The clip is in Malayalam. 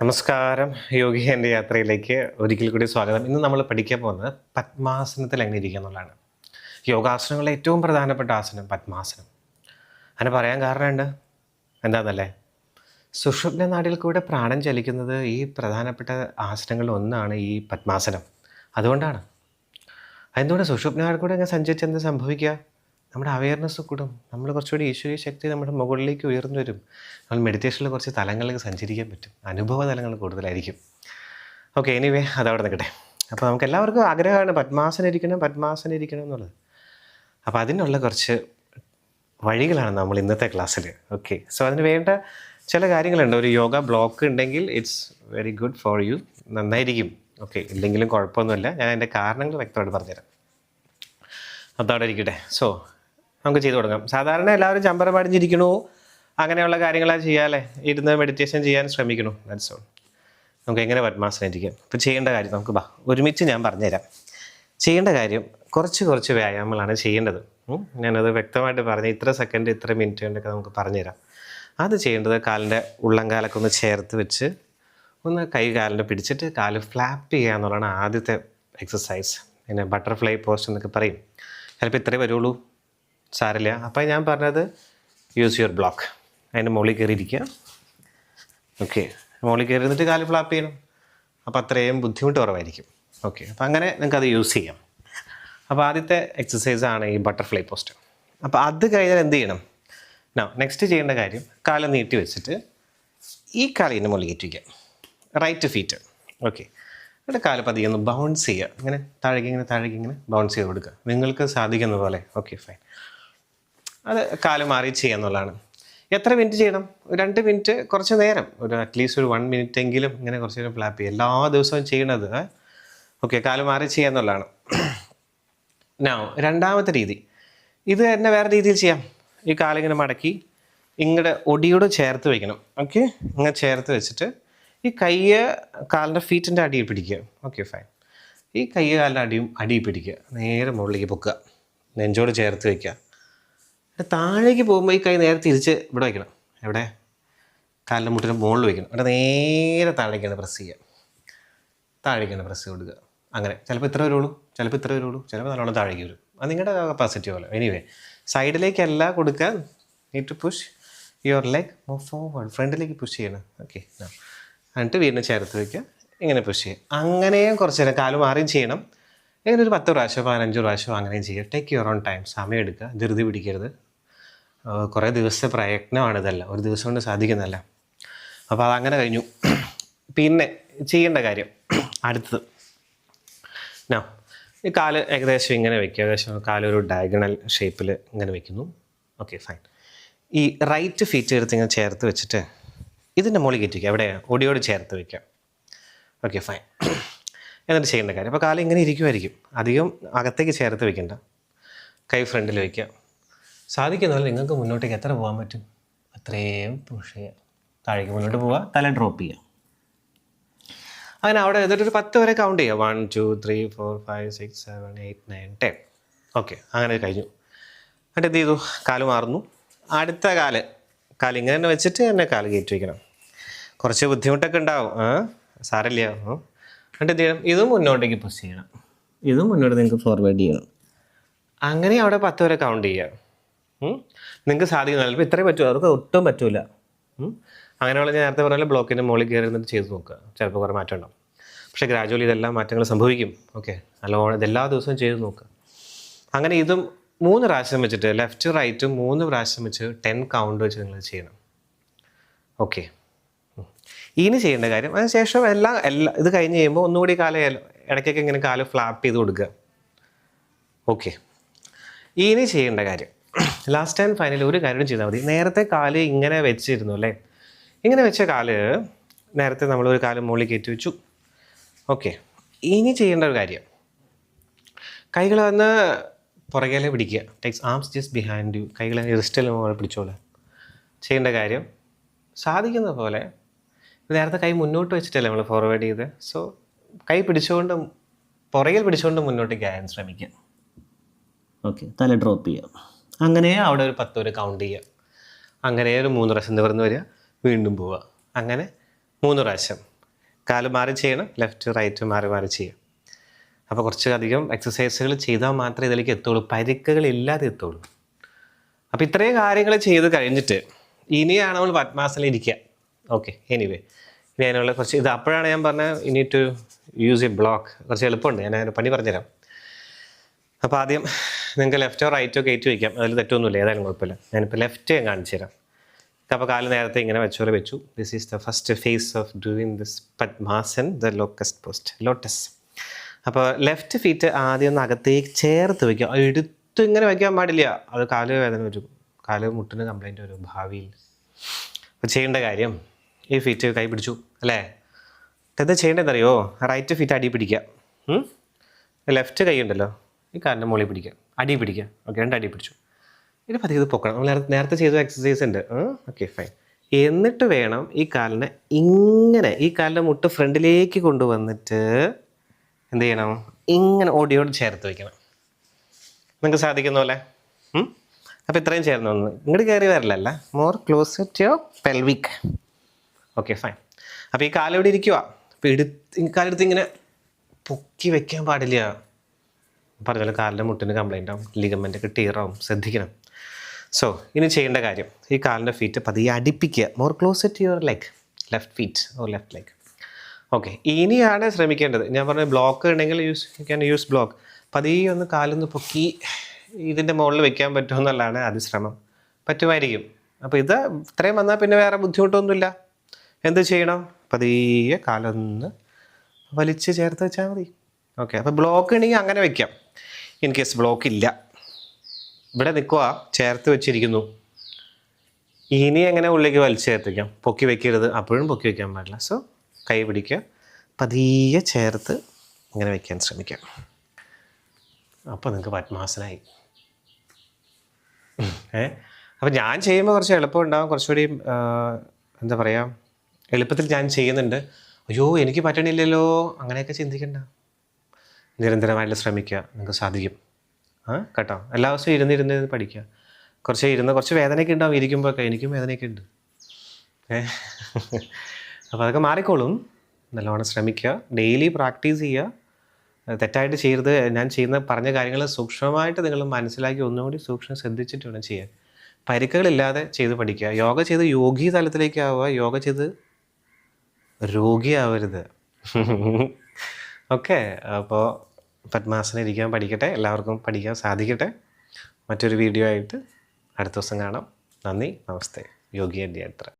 നമസ്കാരം. യോഗി എന്റെ യാത്രയിലേക്ക് ഒരിക്കൽ കൂടി സ്വാഗതം. ഇന്ന് നമ്മൾ പഠിക്കാൻ പോകുന്നത് പത്മാസനത്തിൽ എങ്ങനെ ഇരിക്കുക എന്നുള്ളതാണ്. യോഗാസനങ്ങളിലെ ഏറ്റവും പ്രധാനപ്പെട്ട ആസനം പത്മാസനം. അങ്ങനെ പറയാൻ കാരണമുണ്ട്. എന്താണെന്നല്ലേ സുഷുപ്ന നാടിൽ കൂടെ പ്രാണൻ ചലിക്കുന്നത് ഈ പ്രധാനപ്പെട്ട ആസനങ്ങളിൽ ഒന്നാണ് ഈ പത്മാസനം. അതുകൊണ്ടാണ്. അതെന്തുകൊണ്ട് സുഷുപ്ന നാടിൽ കൂടെ ഇങ്ങനെ സഞ്ചരിച്ച് എന്ത് സംഭവിക്കുക? നമ്മുടെ അവയർനെസ് കൂടും. നമ്മൾ കുറച്ചുകൂടി ഈശ്വരീയ ശക്തി നമ്മുടെ മുകളിലേക്ക് ഉയർന്നു വരും നമ്മൾ മെഡിറ്റേഷനിൽ കുറച്ച് തലങ്ങളിലേക്ക് സഞ്ചരിക്കാൻ പറ്റും. അനുഭവ തലങ്ങൾ കൂടുതലായിരിക്കും. ഓക്കെ എനിവേ അതവിടെ നിൽക്കട്ടെ. അപ്പോൾ നമുക്ക് എല്ലാവർക്കും ആഗ്രഹമാണ് പത്മാസന ഇരിക്കണം പത്മാസന ഇരിക്കണം എന്നുള്ളത്. അപ്പോൾ അതിനുള്ള കുറച്ച് വഴികളാണ് നമ്മൾ ഇന്നത്തെ ക്ലാസ്സിൽ ഓക്കെ സോ അതിന് വേണ്ട ചില കാര്യങ്ങളുണ്ട്. ഒരു യോഗ ബ്ലോക്ക് ഉണ്ടെങ്കിൽ it's very good for you നന്നായിരിക്കും. ഓക്കെ ഇല്ലെങ്കിലും കുഴപ്പമൊന്നുമില്ല. ഞാൻ അതിന്റെ കാരണങ്ങൾ വ്യക്തമായിട്ട് പറഞ്ഞുതരാം. അതവിടെ ഇരിക്കട്ടെ. സോ നമുക്ക് ചെയ്തു തുടങ്ങാം സാധാരണ എല്ലാവരും ചമ്പറ പാടിഞ്ഞിരിക്കണു. അങ്ങനെയുള്ള കാര്യങ്ങളാണ് ചെയ്യാല്ലേ ഇരുന്ന് മെഡിറ്റേഷൻ ചെയ്യാൻ ശ്രമിക്കണു. ദാറ്റ്സ് ഓൾ നമുക്ക് എങ്ങനെ പത്മാസനം ഇരിക്കാം? ഇപ്പോൾ ചെയ്യേണ്ട കാര്യം നമുക്ക് ബാ ഒരുമിച്ച് ഞാൻ പറഞ്ഞുതരാം. ചെയ്യേണ്ട കാര്യം കുറച്ച് കുറച്ച് വ്യായാമങ്ങളാണ് ചെയ്യേണ്ടത്. ഞാനത് വ്യക്തമായിട്ട് പറഞ്ഞു ഇത്ര സെക്കൻഡ് ഇത്ര മിനിറ്റ് കൊണ്ടൊക്കെ നമുക്ക് പറഞ്ഞുതരാം. അത് ചെയ്യേണ്ടത് കാലിന്റെ ഉള്ളംകാലൊക്കെ ഒന്ന് ചേർത്ത് വെച്ച് ഒന്ന് കൈ കാലിന്റെ പിടിച്ചിട്ട് കാൽ ഫ്ലാപ്പ് ചെയ്യുക എന്നുള്ളതാണ് ആദ്യത്തെ എക്സസൈസ് പിന്നെ ബട്ടർഫ്ലൈ പോസ്റ്റ് എന്നൊക്കെ പറയും. ചിലപ്പോൾ ഇത്രേ വരുള്ളൂ. സാരില്ല. അപ്പോൾ ഞാൻ പറഞ്ഞത് യൂസ് യുവർ ബ്ലോക്ക് അതിന്റെ മുകളിൽ കയറിയിരിക്കുക. ഓക്കെ മുകളിൽ കയറി ഇരുന്നിട്ട് കാൽ ഫ്ലാപ്പ് ചെയ്യണം. അപ്പോൾ അത്രയും ബുദ്ധിമുട്ട് കുറവായിരിക്കും. ഓക്കെ അപ്പോൾ അങ്ങനെ നിങ്ങൾക്കത് യൂസ് ചെയ്യാം. അപ്പോൾ ആദ്യത്തെ എക്സസൈസ് ആണ് ഈ ബട്ടർഫ്ലൈ പോസ്റ്റ് അപ്പോൾ അത് കഴിഞ്ഞാൽ എന്ത് ചെയ്യണം? നോ നെക്സ്റ്റ് ചെയ്യേണ്ട കാര്യം കാൽ നീട്ടി വെച്ചിട്ട് ഈ കാലിന്റെ മുകളിൽ കയറ്റിക്കുക റൈറ്റ് ഫീറ്റ് ഓക്കെ എന്നിട്ട് കാൽ പതിയെ ഒന്ന് ബൗൺസ് ചെയ്യുക. ഇങ്ങനെ താഴേക്ക് ഇങ്ങനെ താഴേക്ക് ഇങ്ങനെ ബൗൺസ് ചെയ്ത് കൊടുക്കുക. നിങ്ങൾക്ക് സാധിക്കുന്ന പോലെ ഓക്കെ ഫൈൻ അത് കാൽ മാറി ചെയ്യാന്നുള്ളതാണ് എത്ര മിനിറ്റ് ചെയ്യണം? രണ്ട് മിനിറ്റ് കുറച്ച് നേരം. ഒരു അറ്റ്ലീസ്റ്റ് ഒരു വൺ മിനിറ്റ് എങ്കിലും ഇങ്ങനെ കുറച്ച് നേരം ഫ്ലാപ്പ് ചെയ്യുക. എല്ലാ ദിവസവും ചെയ്യണത് ഓക്കെ കാൽ മാറി ചെയ്യാന്നുള്ളതാണ് നൗ രണ്ടാമത്തെ രീതി. ഇത് തന്നെ വേറെ രീതിയിൽ ചെയ്യാം. ഈ കാലിങ്ങനെ മടക്കി ഇങ്ങടെ ഒടിയോട് ചേർത്ത് വെക്കണം. ഓക്കെ ഇങ്ങനെ ചേർത്ത് വെച്ചിട്ട് ഈ കയ്യ് കാലിന്റെ ഫീറ്റിന്റെ അടിയിൽ പിടിക്കുക. ഓക്കെ ഫൈൻ ഈ കയ്യ് കാലിന്റെ അടിയും അടിയിൽ പിടിക്കുക. നേരെ മുകളിലേക്ക് പൊക്കുക. നെഞ്ചോട് ചേർത്ത് വെക്കുക. എന്നിട്ട് താഴേക്ക് പോകുമ്പോൾ ഈ കൈ നേരെ തിരിച്ച് ഇവിടെ വയ്ക്കണം എവിടെ? കാലിന്റെ മുട്ടിന് മുകളിൽ വയ്ക്കണം എന്നിട്ട് നേരെ താഴേക്കാണ് പ്രസ് ചെയ്യുക. താഴേക്കാണ് പ്രസ് കൊടുക്കുക. അങ്ങനെ. ചിലപ്പോൾ ഇത്ര വരുള്ളൂ. ചിലപ്പോൾ ഇത്ര വരുള്ളൂ. ചിലപ്പോൾ നല്ലോണം താഴേക്ക് വരും. അത് നിങ്ങളുടെ കപ്പാസിറ്റി പോലെ. എനിവേ സൈഡിലേക്കല്ല കൊടുക്കാൻ need to push your leg move forward ഫ്രണ്ടിലേക്ക് പുഷ് ചെയ്യണം. ഓക്കെ എന്നിട്ട് വീണ്ടും ചേർത്ത് വയ്ക്കുക ഇങ്ങനെ പുഷ് ചെയ്യുക. അങ്ങനെയും കുറച്ച് നേരം കാൽ മാറിയും ചെയ്യണം. ഇങ്ങനെ ഒരു പത്ത് പ്രാവശ്യം പതിനഞ്ച് പ്രാവശ്യം അങ്ങനെയും ചെയ്യുക. ടേക്ക് യുവർ ഓൺ ടൈം സമയം എടുക്കുക. ധൃതി പിടിക്കരുത്. കുറേ ദിവസത്തെ പ്രയത്നമാണ് ഇതെല്ലാം ഒരു ദിവസം കൊണ്ട് സാധിക്കുന്നതല്ല. അപ്പോൾ അതങ്ങനെ കഴിഞ്ഞു. പിന്നെ ചെയ്യേണ്ട കാര്യം. അടുത്തത്. നോ ഈ കാൽ ഏകദേശം ഇങ്ങനെ വെക്കുക. ഏകദേശം കാലൊരു ഡയഗണൽ ഷേപ്പിൽ ഇങ്ങനെ വെക്കുന്നു. ഓക്കെ ഫൈൻ ഈ റൈറ്റ് ഫീറ്റ് എടുത്ത് ഇങ്ങനെ ചേർത്ത് വെച്ചിട്ട് ഇതിന്റെ മുകളിൽ കയറ്റിക്കുക എവിടെ ഒടിയോട് ചേർത്ത് വെക്കാം ഓക്കെ ഫൈൻ എന്നിട്ട് ചെയ്യേണ്ട കാര്യം. അപ്പോൾ കാലം ഇങ്ങനെ ഇരിക്കുമായിരിക്കും അധികം അകത്തേക്ക് ചേർത്ത് വെക്കണ്ട. കൈ ഫ്രണ്ടിൽ വയ്ക്കുക സാധിക്കുന്ന പോലെ നിങ്ങൾക്ക് മുന്നോട്ടേക്ക് എത്ര പോകാൻ പറ്റും? അത്രയും പുഷ് ചെയ്യുക താഴേക്ക് മുന്നോട്ട് പോവുക തല ഡ്രോപ്പ് ചെയ്യുക അങ്ങനെ അവിടെ എന്നിട്ട് ഒരു പത്ത് വരെ കൗണ്ട് ചെയ്യുക one two three four five six seven eight nine ten okay അങ്ങനെ കഴിഞ്ഞു. എന്നിട്ട് എന്ത് ചെയ്തു? കാൽ മാറുന്നു. അടുത്ത കാൽ. കാൽ ഇങ്ങനെ തന്നെ വെച്ചിട്ട് എന്നെ കാൽ കയറ്റി വയ്ക്കണം കുറച്ച് ബുദ്ധിമുട്ടൊക്കെ ഉണ്ടാവും. ആ സാരല്ല. എന്നിട്ട് എന്ത് ചെയ്യണം? ഇതും മുന്നോട്ടേക്ക് പുഷ് ചെയ്യണം. ഇതും മുന്നോട്ട് നിങ്ങൾക്ക് ഫോർവേഡ് ചെയ്യണം. അങ്ങനെ അവിടെ പത്ത് വരെ കൗണ്ട് ചെയ്യുക നിങ്ങൾക്ക് സാധിക്കുന്ന ചിലപ്പോൾ ഇത്രയും പറ്റുമോ അവർക്ക് ഒട്ടും പറ്റില്ല. അങ്ങനെയുള്ള ഞാൻ നേരത്തെ പറഞ്ഞാൽ ബ്ലോക്കിന്റെ മുകളിൽ കയറി നിന്നിട്ട് ചെയ്ത് നോക്കുക ചിലപ്പോൾ കുറേ മാറ്റം ഉണ്ടാവും. പക്ഷേ ഗ്രാജുവലി ഇതെല്ലാം മാറ്റങ്ങൾ സംഭവിക്കും. ഓക്കെ നല്ലോണം ഇതെല്ലാ ദിവസവും ചെയ്ത് നോക്കുക അങ്ങനെ ഇതും മൂന്ന് പ്രാവശ്യം വെച്ചിട്ട് ലെഫ്റ്റ് റൈറ്റും മൂന്ന് പ്രാവശ്യം വെച്ച് ടെൻ കൗണ്ട് വെച്ച് നിങ്ങൾ ചെയ്യണം. ഓക്കെ ഇനി ചെയ്യേണ്ട കാര്യം അതിനുശേഷം എല്ലാം എല്ലാ ഇത് കഴിഞ്ഞ് കഴിയുമ്പോൾ ഒന്നുകൂടി കാലം ഇടയ്ക്കൊക്കെ ഇങ്ങനെ കാൽ ഫ്ലാപ്പ് ചെയ്ത് കൊടുക്കുക. ഓക്കെ ഇനി ചെയ്യേണ്ട കാര്യം. ലാസ്റ്റ് ആൻഡ് ഫൈനലി ഒരു കാര്യം ചെയ്താൽ മതി. നേരത്തെ കാൽ ഇങ്ങനെ വെച്ചിരുന്നു അല്ലേ? ഇങ്ങനെ വെച്ച കാൽ നേരത്തെ നമ്മൾ ഒരു കാൽ മുകളിൽ കയറ്റി വെച്ചു. ഓക്കെ ഇനി ചെയ്യേണ്ട ഒരു കാര്യം. കൈകൾ വന്ന് പുറകിലെ പിടിക്കുക. Takes arms just behind you കൈകളെ റിസ്റ്റിൽ മുകളിൽ പിടിച്ചോളെ. ചെയ്യേണ്ട കാര്യം സാധിക്കുന്ന പോലെ നേരത്തെ കൈ മുന്നോട്ട് വെച്ചിട്ടല്ലേ നമ്മൾ ഫോർവേഡ് ചെയ്ത് സോ കൈ പിടിച്ചുകൊണ്ട് പുറകിൽ പിടിച്ചുകൊണ്ട് മുന്നോട്ടേക്ക് ആയാൻ ശ്രമിക്കുക. ഓക്കെ തല ഡ്രോപ്പ് ചെയ്യുക അങ്ങനെ അവിടെ ഒരു പത്ത് വരെ കൗണ്ട് ചെയ്യുക. അങ്ങനെ ഒരു മൂന്ന് പ്രാവശ്യം നിവർന്ന് വരിക? വീണ്ടും പോവുക. അങ്ങനെ മൂന്ന് പ്രാവശ്യം. കാൽ മാറി ചെയ്യണം ലെഫ്റ്റ് റൈറ്റ് മാറി മാറി ചെയ്യുക. അപ്പോൾ കുറച്ചധികം എക്സസൈസുകൾ ചെയ്താൽ മാത്രമേ ഇതിലേക്ക് എത്തുള്ളൂ. പരിക്കുകൾ ഇല്ലാതെ എത്തുള്ളൂ. അപ്പോൾ ഇത്രയും കാര്യങ്ങൾ ചെയ്ത് കഴിഞ്ഞിട്ട് ഇനിയാണ് നമ്മൾ പത്മാസനിൽ ഇരിക്കുക. ഓക്കെ എനിവേ ഇനി അതിനുള്ള കുറച്ച് ഇത് അപ്പോഴാണ് ഞാൻ പറഞ്ഞത് ഇനി ടു യൂസ് എ ബ്ലോക്ക് കുറച്ച് എളുപ്പമുണ്ട്. ഞാൻ അതിന് പണി പറഞ്ഞുതരാം. അപ്പോൾ ആദ്യം നിങ്ങൾക്ക് ലെഫ്റ്റോ റൈറ്റോ കയറ്റി വയ്ക്കാം അതിൽ തെറ്റൊന്നുമില്ല. ഏതായാലും കുഴപ്പമില്ല. ഞാനിപ്പോൾ ലെഫ്റ്റ് ഞാൻ കാണിച്ചു തരാം. അപ്പോൾ കാൽ നേരത്തെ ഇങ്ങനെ വെച്ചോലെ വെച്ചു. This is the first phase of doing this Padmasan the locust post lotus അപ്പോൾ ലെഫ്റ്റ് ഫീറ്റ് ആദ്യം ഒന്ന് അകത്തേക്ക് ചേർത്ത് വയ്ക്കുക എടുത്ത് ഇങ്ങനെ വയ്ക്കാൻ പാടില്ല. അത് കാൽ വേദന വരും കാൽ മുട്ടിന് കംപ്ലൈന്റ് വരും ഭാവിയിൽ. അപ്പോൾ ചെയ്യേണ്ട കാര്യം ഈ ഫീറ്റ് കൈ പിടിച്ചു അല്ലേ? എന്താ ചെയ്യേണ്ടതെന്നറിയോ? റൈറ്റ് ഫീറ്റ് അടി പിടിക്കുക. ലെഫ്റ്റ് കൈ ഉണ്ടല്ലോ. ഈ കാലിന്റെ മുകളിൽ പിടിക്കുക. അടി പിടിക്കുക. ഓക്കെ രണ്ട് അടി പിടിച്ചു. ഇത് പതിയെ ഇത് പൊക്കണം. നമ്മൾ നേരത്തെ ചെയ്ത എക്സസൈസ് ഉണ്ട്. ഓക്കെ ഫൈൻ എന്നിട്ട് വേണം ഈ കാലിനെ ഇങ്ങനെ ഈ കാലിന്റെ മുട്ട് ഫ്രണ്ടിലേക്ക് കൊണ്ടുവന്നിട്ട് എന്ത് ചെയ്യണം? ഇങ്ങനെ ഓടിയോട് ചേർത്ത് വയ്ക്കണം നിങ്ങൾക്ക് സാധിക്കുന്ന പോലെ അപ്പോൾ ഇത്രയും ചേർന്ന് വന്നത് ഇങ്ങോട്ട് കയറി വരില്ലല്ല more close to your pelvic okay fine അപ്പോൾ ഈ കാലിവിടെ ഇരിക്കുക അപ്പോൾ എടുത്ത് കാലെടുത്ത് ഇങ്ങനെ പൊക്കി വെക്കാൻ പാടില്ല. പറഞ്ഞ കാലിന്റെ മുട്ടിന് കംപ്ലൈന്റ് ആവും ലിഗമെന്റ് ഒക്കെ ടീറാവും ശ്രദ്ധിക്കണം. സോ ഇനി ചെയ്യേണ്ട കാര്യം ഈ കാലിന്റെ ഫീറ്റ് പതിയെ അടിപ്പിക്കുക. More close to your leg left feet or left leg okay ഇനിയാണ് ശ്രമിക്കേണ്ടത്. ഞാൻ പറഞ്ഞ ബ്ലോക്ക് ഉണ്ടെങ്കിൽ use you can use block പതിയെ ഒന്ന് കാലൊന്ന് പൊക്കി ഇതിന്റെ മുകളിൽ വെക്കാൻ പറ്റുമെന്നുള്ളതാണ് ആദ്യ ശ്രമം. പറ്റുമായിരിക്കും. അപ്പോൾ ഇത് ഇത്രയും വന്നാൽ പിന്നെ വേറെ ബുദ്ധിമുട്ടൊന്നുമില്ല. എന്ത് ചെയ്യണം? പതിയെ കാലൊന്ന് വലിച്ച് ചേർത്ത് വെച്ചാൽ മതി. ഓക്കെ അപ്പോൾ ബ്ലോക്ക് ഉണ്ടെങ്കിൽ അങ്ങനെ വെക്കാം. ഇൻ കേസ് ബ്ലോക്ക് ഇല്ല. ഇവിടെ നിൽക്കുക ചേർത്ത് വെച്ചിരിക്കുന്നു. ഇനി എങ്ങനെ ഉള്ളിലേക്ക് വലിച്ചു ചേർത്തിക്കാം പൊക്കി വെക്കരുത്. അപ്പോഴും പൊക്കി വെക്കാൻ പാടില്ല. സോ കൈ പിടിക്കുക. പതിയെ ചേർത്ത് ഇങ്ങനെ വെക്കാൻ ശ്രമിക്കാം. അപ്പോൾ നിങ്ങൾക്ക് പത്മാസനായി. ഏ? അപ്പം ഞാൻ ചെയ്യുമ്പോൾ കുറച്ച് എളുപ്പം ഉണ്ടാകും കുറച്ചുകൂടി എന്താ പറയുക എളുപ്പത്തിൽ ഞാൻ ചെയ്യുന്നുണ്ട്. അയ്യോ എനിക്ക് പറ്റണില്ലല്ലോ. അങ്ങനെയൊക്കെ ചിന്തിക്കണ്ട. നിരന്തരമായിട്ട് ശ്രമിക്കുക. നിങ്ങൾക്ക് സാധിക്കും. ആ കേട്ടോ. എല്ലാ ദിവസവും ഇരുന്നിരുന്ന് ഇരുന്ന് പഠിക്കുക. കുറച്ച് ഇരുന്ന് കുറച്ച് വേദനയൊക്കെ ഉണ്ടാവും. ഇരിക്കുമ്പോഴൊക്കെ എനിക്കും വേദനയൊക്കെ ഉണ്ട്. ഏ? അപ്പോൾ അതൊക്കെ മാറിക്കോളും. നല്ലവണ്ണം ശ്രമിക്കുക. ഡെയിലി പ്രാക്ടീസ് ചെയ്യുക. തെറ്റായിട്ട് ചെയ്യരുത്. ഞാൻ ചെയ്യുന്ന പറഞ്ഞ കാര്യങ്ങൾ സൂക്ഷ്മമായിട്ട് നിങ്ങൾ മനസ്സിലാക്കി ഒന്നുകൂടി സൂക്ഷ്മം ശ്രദ്ധിച്ചിട്ട് വേണം ചെയ്യാൻ. പരിക്കുകളില്ലാതെ ചെയ്ത് പഠിക്കുക. യോഗ ചെയ്ത് യോഗി തലത്തിലേക്ക് ആവുക. യോഗ ചെയ്ത് രോഗിയാവരുത്. ഓക്കെ. അപ്പോൾ പത്മാസനം ഇരിക്കാൻ പഠിക്കട്ടെ. എല്ലാവർക്കും പഠിക്കാൻ സാധിക്കട്ടെ. മറ്റൊരു വീഡിയോ ആയിട്ട് അടുത്ത ദിവസം കാണാം. നന്ദി. നമസ്തേ. യോഗി അഡ്യാത്ര